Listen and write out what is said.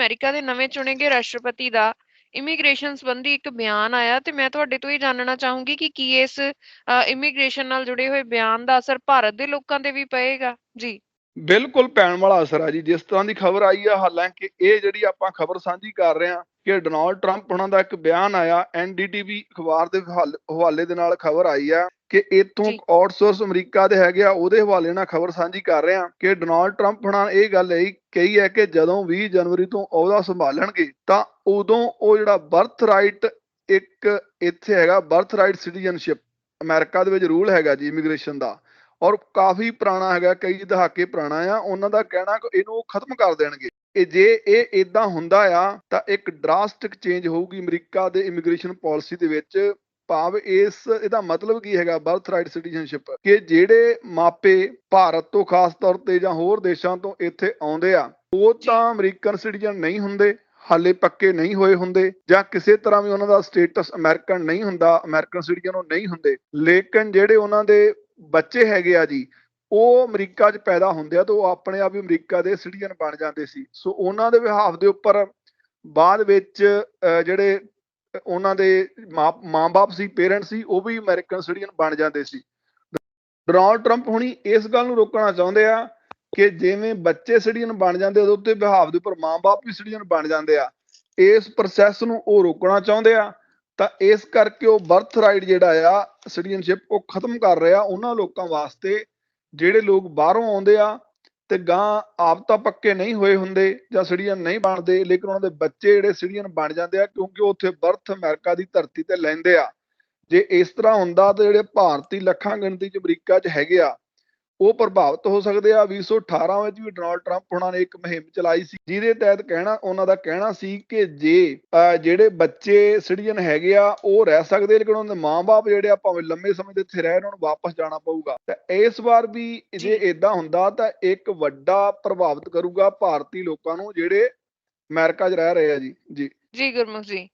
America ਦੇ ਨਵੇਂ ਚੁਣੇ ਗਏ ਰਾਸ਼ਟਰਪਤੀ ਦਾ ਇਮੀਗ੍ਰੇਸ਼ਨ ਸੰਬੰਧੀ ਇੱਕ ਬਿਆਨ ਆਇਆ ਤੇ ਮੈਂ ਤੁਹਾਡੇ ਤੋਂ ਇਹ ਜਾਣਨਾ ਚਾਹੂੰਗੀ ਕਿ ਕੀ ਇਸ ਇਮੀਗ੍ਰੇਸ਼ਨ ਨਾਲ ਜੁੜੇ ਹੋਏ ਬਿਆਨ ਦਾ ਅਸਰ ਭਾਰਤ ਦੇ ਲੋਕਾਂ ਤੇ ਵੀ ਪਏਗਾ? ਜੀ। ਬਿਲਕੁਲ ਪੈਣ ਵਾਲਾ ਅਸਰ ਆ ਜੀ। ਜਿਸ ਤਰ੍ਹਾਂ ਦੀ ਖਬਰ ਆਈ ਆ ਹਾਲਾਂਕਿ ਇਹ ਜਿਹੜੀ ਆਪਾਂ ਖਬਰ ਸਾਂਝੀ ਕਰ ਰਹੇ ਹਾਂ ਕਿ ਡੋਨਾਲਡ ਟਰੰਪ ਉਹਨਾਂ ਦਾ ਇੱਕ ਬਿਆਨ ਆਇਆ ਐਨਡੀਟੀਵੀ ਅਖਬਾਰ ਦੇ ਹਵਾਲ- ਦੇ ਨਾਲ ਖਬਰ ਆਈ ਆ ਕਿ ਜੀ। ਆਊਟਸੋਰਸ ਅਮਰੀਕਾ ਦੇ ਹੈਗੇ ਆ ਉਹਦੇ ਹਵਾਲੇ ਨਾਲ ਖਬਰ ਸਾਂਝੀ ਕਰ ਰਹੇ ਹਾਂ ਕਿ ਡੋਨਾਲਡ ਟਰੰਪ ਹੁਣਾਂ ਇਹ ਗੱਲ ਇਹ ਕਹੀ ਹੈ ਕਿ ਜਦੋਂ 20 ਜਨਵਰੀ ਤੋਂ ਅਹੁਦਾ ਸੰਭਾਲਣਗੇ, ਤਾਂ ਉਦੋਂ ਉਹ ਜਿਹੜਾ ਬਰਥ ਰਾਈਟ ਇੱਕ ਇੱਥੇ ਹੈਗਾ ਬਰਥ ਰਾਈਟ ਸਿਟੀਜ਼ਨਸ਼ਿਪ, ਅਮਰੀਕਾ ਦੇ ਵਿੱਚ ਰੂਲ ਹੈਗਾ ਜੀ ਇਮੀਗ੍ਰੇਸ਼ਨ ਦਾ, ਔਰ ਕਾਫੀ ਪੁਰਾਣਾ ਹੈਗਾ, ਕਈ ਦਹਾਕੇ ਪੁਰਾਣਾ ਆ, ਉਹਨਾਂ ਦਾ ਕਹਿਣਾ ਕਿ ਇਹਨੂੰ ਉਹ ਖਤਮ ਕਰ ਦੇਣਗੇ। ਇਹ ਜੇ ਇਹ ਇਦਾਂ ਹੁੰਦਾ ਆ, ਤਾਂ ਇੱਕ ਡਰਾਸਟਿਕ ਚੇਂਜ ਹੋਊਗੀ ਅਮਰੀਕਾ ਦੇ ਇਮੀਗ੍ਰੇਸ਼ਨ ਪਾਲਿਸੀ ਦੇ ਵਿੱਚ ਭਾਵ ਇਸ ਇਹਦਾ ਮਤਲਬ ਕੀ ਹੈਗਾ ਬਰਥ ਰਾਈਟ ਸਿਟੀਜ਼ਨਸ਼ਿਪ ਕਿ ਜਿਹੜੇ ਮਾਪੇ ਭਾਰਤ ਤੋਂ ਖਾਸ ਤੌਰ ਤੇ ਜਾਂ ਹੋਰ ਦੇਸ਼ਾਂ ਤੋਂ ਇੱਥੇ ਆਉਂਦੇ ਆ ਉਹ ਤਾਂ ਅਮਰੀਕਨ ਸਿਟੀਜ਼ਨ ਨਹੀਂ ਹੁੰਦੇ ਹਾਲੇ ਪੱਕੇ ਨਹੀਂ ਹੋਏ ਹੁੰਦੇ ਜਾਂ ਕਿਸੇ ਤਰ੍ਹਾਂ ਵੀ ਉਹਨਾਂ ਦਾ ਸਟੇਟਸ ਅਮਰੀਕਨ ਨਹੀਂ ਹੁੰਦਾ ਅਮਰੀਕਨ ਸਿਟੀਜ਼ਨ ਉਹ ਨਹੀਂ ਹੁੰਦੇ। ਲੇਕਿਨ ਜਿਹੜੇ ਉਹਨਾਂ ਦੇ ਬੱਚੇ ਹੈਗੇ ਆ ਜੀ ਉਹ ਅਮਰੀਕਾ 'ਚ ਪੈਦਾ ਹੁੰਦੇ ਆ ਤਾਂ ਉਹ ਆਪਣੇ ਆਪ ਹੀ ਅਮਰੀਕਾ ਦੇ ਸਿਟੀਜ਼ਨ ਬਣ ਜਾਂਦੇ ਸੀ। ਸੋ ਉਹਨਾਂ ਦੇ ਵਿਹਾਵ ਦੇ ਉੱਪਰ ਬਾਅਦ ਵਿੱਚ ਜਿਹੜੇ ਉਹਨਾਂ ਦੇ ਮਾਂ- ਮਾਂ-ਬਾਪ ਸੀ ਪੇਰੈਂਟ ਸੀ, ਉਹ ਵੀ ਅਮਰੀਕਨ ਸਿਟੀਜ਼ਨ ਬਣ ਜਾਂਦੇ ਸੀ। ਡੋਨਾਲਡ ਟਰੰਪ ਹੁਣੀ ਇਸ ਗੱਲ ਨੂੰ ਰੋਕਣਾ ਚਾਹੁੰਦੇ ਆ ਕਿ ਜਿਵੇਂ ਬੱਚੇ ਸਿਟੀਜ਼ਨ ਬਣ ਜਾਂਦੇ, ਉਹਦੇ ਉੱਤੇ ਵਿਹਾਵ ਦੇ ਉੱਪਰ ਮਾਂ-ਬਾਪ ਵੀ ਸਿਟੀਜ਼ਨ ਬਣ ਜਾਂਦੇ ਆ। ਇਸ ਪ੍ਰੋਸੈਸ ਨੂੰ ਉਹ ਰੋਕਣਾ ਚਾਹੁੰਦੇ ਆ, ਤਾਂ ਇਸ ਕਰਕੇ ਉਹ ਬਰਥ ਰਾਈਟ ਜਿਹੜਾ ਆ, ਸਿਟੀਜ਼ਨਸ਼ਿਪ, ਉਹ ਖਤਮ ਕਰ ਰਿਹਾ ਉਹਨਾਂ ਲੋਕਾਂ ਵਾਸਤੇ ਜਿਹੜੇ ਲੋਕ ਬਾਹਰੋਂ ਆਉਂਦੇ ਆ ਤੇ ਗਾਂ ਆਪ ਤਾਂ ਪੱਕੇ ਨਹੀਂ ਹੋਏ ਹੁੰਦੇ ਜਾਂ ਸਿਟੀਜ਼ਨ ਨਹੀਂ ਬਣਦੇ, ਲੇਕਿਨ ਉਹਨਾਂ ਦੇ ਬੱਚੇ ਜਿਹੜੇ ਸਿਟੀਜ਼ਨ ਬਣ ਜਾਂਦੇ ਆ, ਕਿਉਂਕਿ ਉਹ ਉੱਥੇ ਬਰਥ ਅਮਰੀਕਾ ਦੀ ਧਰਤੀ ਤੇ ਲੈਂਦੇ ਆ। ਜੇ ਇਸ ਤਰ੍ਹਾਂ ਹੁੰਦਾ ਤਾਂ ਜਿਹੜੇ ਭਾਰਤੀ ਲੱਖਾਂ ਗਿਣਤੀ ਚ ਅਮਰੀਕਾ 'ਚ ਹੈਗੇ ਆ ਉਹ ਪ੍ਰਭਾਵਿਤ ਹੋ ਸਕਦੇ ਆ। 2018 ਵਿੱਚ ਵੀ ਡੋਨਾਲਡ ਟਰੰਪ ਉਹਨਾਂ ਨੇ ਇੱਕ ਮੁਹਿੰਮ ਚਲਾਈ ਸੀ ਜਿਹਦੇ ਤਹਿਤ ਕਹਿਣਾ ਉਹਨਾਂ ਦਾ ਕਹਿਣਾ ਸੀ ਕਿ ਜੇ ਜਿਹੜੇ ਬੱਚੇ ਸਿਟੀਜ਼ਨ ਹੈਗੇ ਆ ਉਹ ਰਹਿ ਸਕਦੇ ਲੇਕਿਨ ਉਹਨਾਂ ਦੇ ਮਾਪੇ ਜਿਹੜੇ ਆ ਭਾਵੇਂ ਲੰਮੇ ਸਮੇਂ ਦੇ ਇੱਥੇ ਰਹਿ ਉਹਨਾਂ ਨੂੰ ਵਾਪਸ ਜਾਣਾ ਪਊਗਾ। ਤਾਂ ਇਸ ਵਾਰ ਵੀ ਜੇ ਜੀ। ਇਦਾਂ ਹੁੰਦਾ ਤਾਂ ਇੱਕ ਵੱਡਾ ਪ੍ਰਭਾਵਿਤ ਕਰੂਗਾ ਭਾਰਤੀ ਲੋਕਾਂ ਨੂੰ ਜਿਹੜੇ ਅਮਰੀਕਾ 'ਚ ਰਹਿ ਰਹੇ ਆ ਜੀ। ਜੀ। ਜੀ ਗੁਰਮੁਖ ਜੀ।